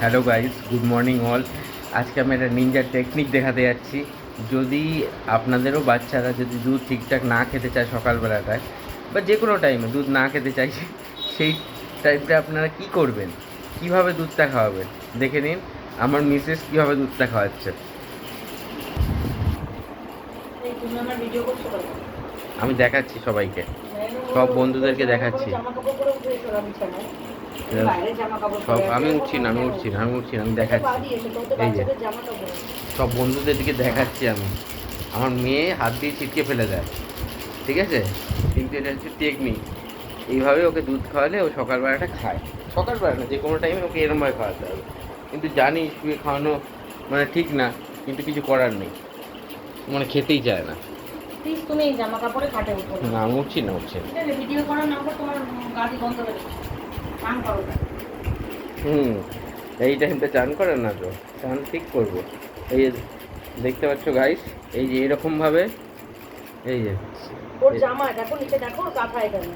Hello guys good morning all. আজকে আমি একটা নিনজার টেকনিক দেখাতে যাচ্ছি। যদি আপনাদেরও বাচ্চারা যদি দুধ ঠিকঠাক না খেতে চায় সকালবেলাটায় বা যে কোনো টাইমে দুধ না খেতে চাইছে সেই টাইমটা আপনারা কি করবেন? কীভাবে দুধটা খাওয়াবেন? দেখে নিন আমার মিসেস কীভাবে দুধটা খাওয়াচ্ছে? আমি দেখাচ্ছি সবাইকে। সব বন্ধুদেরকে দেখাচ্ছি। কাপড় সব আমি উঠছি না আমি উঠছি না আমি উঠছি না আমি দেখাচ্ছি। এই যে। সব বন্ধুদেরকে দেখাচ্ছি আমি। আমার মেয়ে হাত দিয়ে ছিটকে ফেলে দেয়। ঠিক আছে? কিন্তু এটা হচ্ছে টেকনিক এইভাবে ওকে দুধ খাওয়ালে ও সকালবেলাটা খায়। সকালবেলা না যে কোনো টাইমে ওকে এরমভাবে খাওয়াতে হবে। কিন্তু জানি শুয়ে খাওয়ানো মানে ঠিক না কিন্তু কিছু করার নেই। মানে খেতেই চায় না। তুমি জামা কাপড়ে উঠো। না। উঠছি না উঠছি ভিডিও করার নাম্বার তোমার গাড়ি বন্ধ হয়ে যাবে। করো হুম এই টাইমটা চান করে না তো চান ঠিক করব। এই যে দেখতে পাচ্ছ গাইস এই যে এরকমভাবে এই যে। ওর জামা দেখো নিচে দেখো কাঁথা এখানে